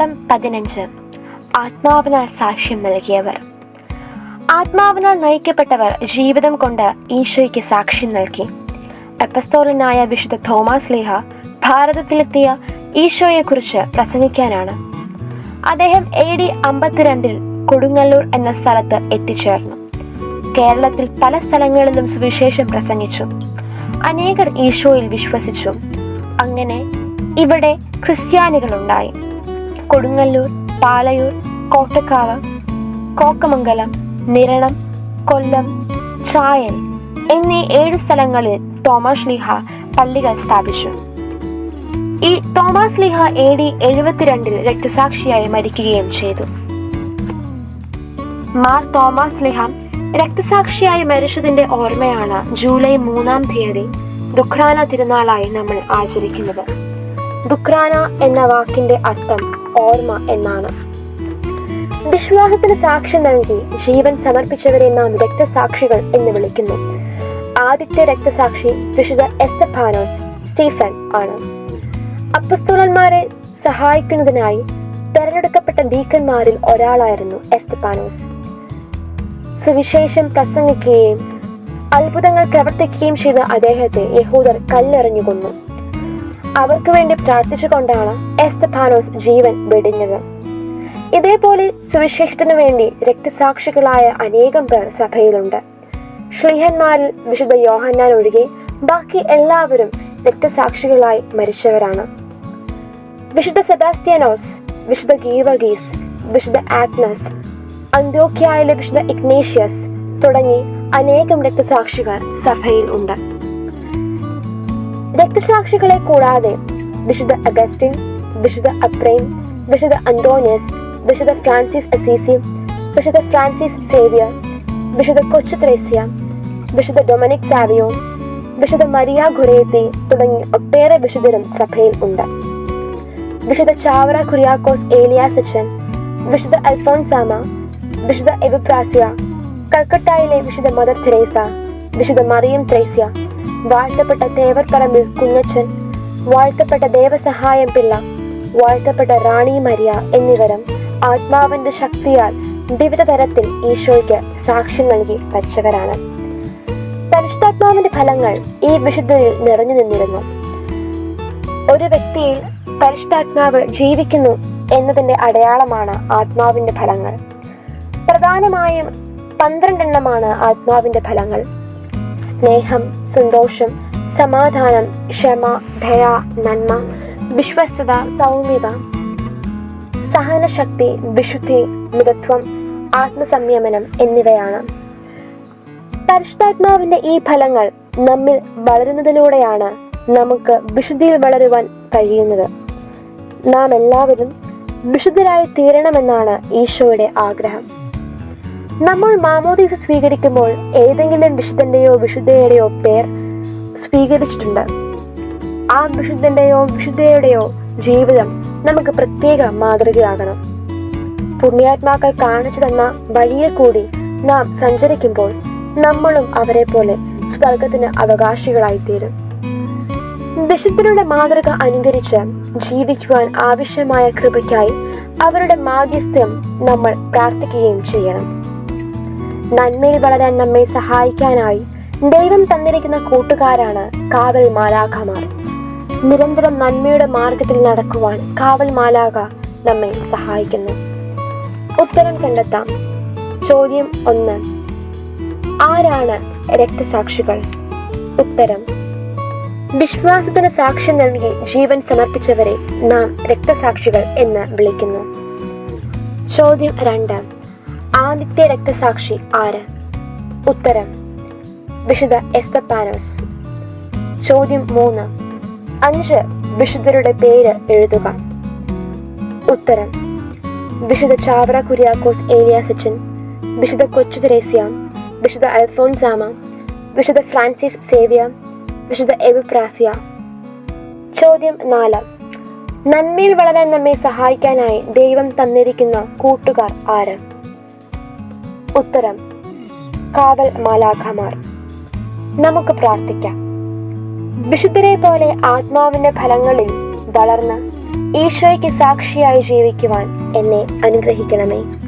പാഠം പതിനഞ്ച്. ആത്മാവിനാൽ സാക്ഷ്യം നൽകിയവർ. ആത്മാവിനാൽ നയിക്കപ്പെട്ടവർ ജീവിതം കൊണ്ട് ഈശോയ്ക്ക് സാക്ഷ്യം നൽകി. എപ്പസ്തോലനായ വിശുദ്ധ തോമസ് ലീഹ ഭാരതത്തിലെത്തിയ ഈശോയെക്കുറിച്ച് പ്രസംഗിക്കാനാണ്. അദ്ദേഹം എ ഡി അമ്പത്തിരണ്ടിൽ കൊടുങ്ങല്ലൂർ എന്ന സ്ഥലത്ത് എത്തിച്ചേർന്നു. കേരളത്തിൽ പല സ്ഥലങ്ങളിലും സുവിശേഷം പ്രസംഗിച്ചു. അനേകർ ഈശോയിൽ വിശ്വസിച്ചു. അങ്ങനെ ഇവിടെ ക്രിസ്ത്യാനികളുണ്ടായി. കൊടുങ്ങല്ലൂർ പാലയൂർ കോട്ടക്കാവ് കോക്കമംഗലം നിരണം കൊല്ലം ചായൽ എന്നീ ഏഴ് സ്ഥലങ്ങളിൽ തോമസ് ലിഹ പള്ളികൾ സ്ഥാപിച്ചു. ഈ തോമസ് ലിഹ എ ഡി എഴുപത്തിരണ്ടിൽ രക്തസാക്ഷിയായി മരിക്കുകയും ചെയ്തു. മാർ തോമസ് ലിഹ രക്തസാക്ഷിയായി മരിച്ചതിന്റെ ഓർമ്മയാണ് ജൂലൈ മൂന്നാം തീയതി ദുഖ്രാന തിരുനാളായി നമ്മൾ ആചരിക്കുന്നത്. ദുഖ്രാന എന്ന വാക്കിന്റെ അർത്ഥം ഓർമ്മ എന്നാണ്. വിശ്വാസത്തിന് സാക്ഷ്യം നൽകി ജീവൻ സമർപ്പിച്ചവരെ നാം രക്തസാക്ഷികൾ എന്ന് വിളിക്കുന്നു. ആദ്യത്തെ രക്തസാക്ഷി വിശുദ്ധ എസ്തഫാനോസ് സ്റ്റീഫൻ ആണ്. അപ്പസ്തോലന്മാരെ സഹായിക്കുന്നതിനായി തെരഞ്ഞെടുക്കപ്പെട്ട ഡീക്കന്മാരിൽ ഒരാളായിരുന്നു എസ്തഫാനോസ്. സുവിശേഷം പ്രസംഗിക്കുകയും അത്ഭുതങ്ങൾ പ്രവർത്തിക്കുകയും ചെയ്ത അദ്ദേഹത്തെ യഹൂദർ കല്ലെറിഞ്ഞു കൊന്നു. അവർക്ക് വേണ്ടി പ്രാർത്ഥിച്ചുകൊണ്ടാണ് എസ്തഫാനോസ് ജീവൻ വെടിഞ്ഞത്. ഇതേപോലെ സുവിശേഷത്തിനു വേണ്ടി രക്തസാക്ഷികളായ അനേകം പേർ സഭയിലുണ്ട്. ശ്ലീഹന്മാരിൽ വിശുദ്ധ യോഹന്നാൻ ഒഴികെ ബാക്കി എല്ലാവരും രക്തസാക്ഷികളായി മരിച്ചവരാണ്. വിശുദ്ധ സെബാസ്ത്യാനോസ് വിശുദ്ധ ഗീവർഗീസ് വിശുദ്ധ ആഗ്നസ് അന്ത്യോക്യായിലെ വിശുദ്ധ ഇഗ്നേഷ്യസ് തുടങ്ങി അനേകം രക്തസാക്ഷികൾ സഭയിൽ ഉണ്ട്. രക്തസാക്ഷികളെ കൂടാതെ വിശുദ്ധ അഗസ്റ്റിൻ വിശുദ്ധ അപ്രൈം വിശുദ്ധ അന്തോണിയസ് വിശുദ്ധ ഫ്രാൻസിസ് അസീസി വിശുദ്ധ ഫ്രാൻസിസ് സേവിയർ വിശുദ്ധ കൊച്ചു ത്രേസ്യ വിശുദ്ധ ഡൊമനിക് സാവിയോ വിശുദ്ധ മരിയ ഖുരേത്തി തുടങ്ങി ഒട്ടേറെ വിശുദ്ധരും സഭയിൽ ഉണ്ട്. വിശുദ്ധ ചാവറ കുര്യാക്കോസ് ഏലിയ സച്ചൻ വിശുദ്ധ അൽഫോൺസാമ വിശുദ്ധ എബിപ്രാസ്യ കൽക്കട്ടയിലെ വിശുദ്ധ മദർ തെരേസ വിശുദ്ധ മറിയം ത്രേസ്യ വാഴ്ത്തപ്പെട്ട തേവർപ്പറമ്പിൽ കുഞ്ഞച്ചൻ വാഴ്ത്തപ്പെട്ട ദേവസഹായം പിള്ള വാഴ്ത്തപ്പെട്ട റാണി മരിയ എന്നിവരും ആത്മാവിന്റെ ശക്തിയാൽ വിവിധ തരത്തിൽ ഈശോയ്ക്ക് സാക്ഷ്യം നൽകി വച്ചവരാണ് പരിശുദ്ധാത്മാവിന്റെ ഫലങ്ങൾ ഈ വിശുദ്ധയിൽ നിറഞ്ഞു നിന്നിരുന്നു. ഒരു വ്യക്തിയിൽ പരിശുദ്ധാത്മാവ് ജീവിക്കുന്നു എന്നതിന്റെ അടയാളമാണ് ആത്മാവിന്റെ ഫലങ്ങൾ. പ്രധാനമായും പന്ത്രണ്ടെണ്ണമാണ് ആത്മാവിന്റെ ഫലങ്ങൾ. സ്നേഹം സന്തോഷം സമാധാനം ക്ഷമ ദയ നന്മ വിശ്വസ്തത സൗമ്യത സഹനശക്തി വിശുദ്ധി മിതത്വം ആത്മസംയമനം എന്നിവയാണ്. പരിശുദ്ധാത്മാവിന്റെ ഈ ഫലങ്ങൾ നമ്മിൽ വളരുന്നതിലൂടെയാണ് നമുക്ക് വിശുദ്ധിയിൽ വളരുവാൻ കഴിയുന്നത്. നാം എല്ലാവരും വിശുദ്ധരായി തീരണമെന്നാണ് ഈശോയുടെ ആഗ്രഹം. നമ്മൾ മാമോദീസ സ്വീകരിക്കുമ്പോൾ ഏതെങ്കിലും വിശുദ്ധന്റെയോ വിശുദ്ധയുടെയോ പേർ സ്വീകരിച്ചിട്ടുണ്ട്. ആ വിശുദ്ധന്റെയോ വിശുദ്ധയുടെയോ ജീവിതം നമുക്ക് പ്രത്യേക മാതൃകയാകണം. പുണ്യാത്മാക്കൾ കാണിച്ചു തന്ന വഴിയെ കൂടി നാം സഞ്ചരിക്കുമ്പോൾ നമ്മളും അവരെ പോലെ സ്വർഗത്തിന് അവകാശികളായിത്തീരും. വിശുദ്ധരുടെ മാതൃക അനുകരിച്ച് ജീവിക്കുവാൻ ആവശ്യമായ കൃപയ്ക്കായി അവരുടെ മാധ്യസ്ഥ്യം നമ്മൾ പ്രാർത്ഥിക്കുകയും ചെയ്യണം. നന്മയിൽ വളരാൻ നമ്മെ സഹായിക്കാനായി. ദൈവം തന്നിരിക്കുന്ന കൂട്ടുകാരാണ് കാവൽ മാലാഖമാർ. നിരന്തരം നന്മയുടെ മാർഗത്തിൽ നടക്കുവാൻ കാവൽ മാലാഖ നമ്മെ സഹായിക്കുന്നു. ഉത്തരം കണ്ടെത്താം. ചോദ്യം ഒന്ന്. ആരാണ് രക്തസാക്ഷികൾ? ഉത്തരം. വിശ്വാസത്തിന് സാക്ഷ്യം നൽകി ജീവൻ സമർപ്പിച്ചവരെ നാം രക്തസാക്ഷികൾ എന്ന് വിളിക്കുന്നു. ചോദ്യം രണ്ട്. ആദ്യത്തെ രക്തസാക്ഷി ആര്? ഉത്തരം വിശുദ്ധ എസ്തപ്പാനോസ്. ചോദ്യം മൂന്ന് അഞ്ച് വിശുദ്ധരുടെ പേര് എഴുതുക. ഉത്തരം വിശുദ്ധ ചാവറ കുര്യാക്കോസ് ഏലിയാസച്ചൻ വിശുദ്ധ കൊച്ചു തെരേസ്യ വിശുദ്ധ അൽഫോൺസാമ വിശുദ്ധ ഫ്രാൻസിസ് സേവ്യ വിശുദ്ധ എബിപ്രാസിയ ചോദ്യം നാല് നന്മയിൽ വളരാൻ നമ്മെ സഹായിക്കാനായി ദൈവം തന്നിരിക്കുന്ന കൂട്ടുകാർ ആര്? ഉത്തരം. കാവൽ മാലാഖമാർ. നമുക്ക് പ്രാർത്ഥിക്കാം. വിശുദ്ധരെ പോലെ ആത്മാവിന്റെ ഫലങ്ങളിൽ വളർന്ന് ഈശോയ്ക്ക് സാക്ഷിയായി ജീവിക്കുവാൻ എന്നെ അനുഗ്രഹിക്കണമേ.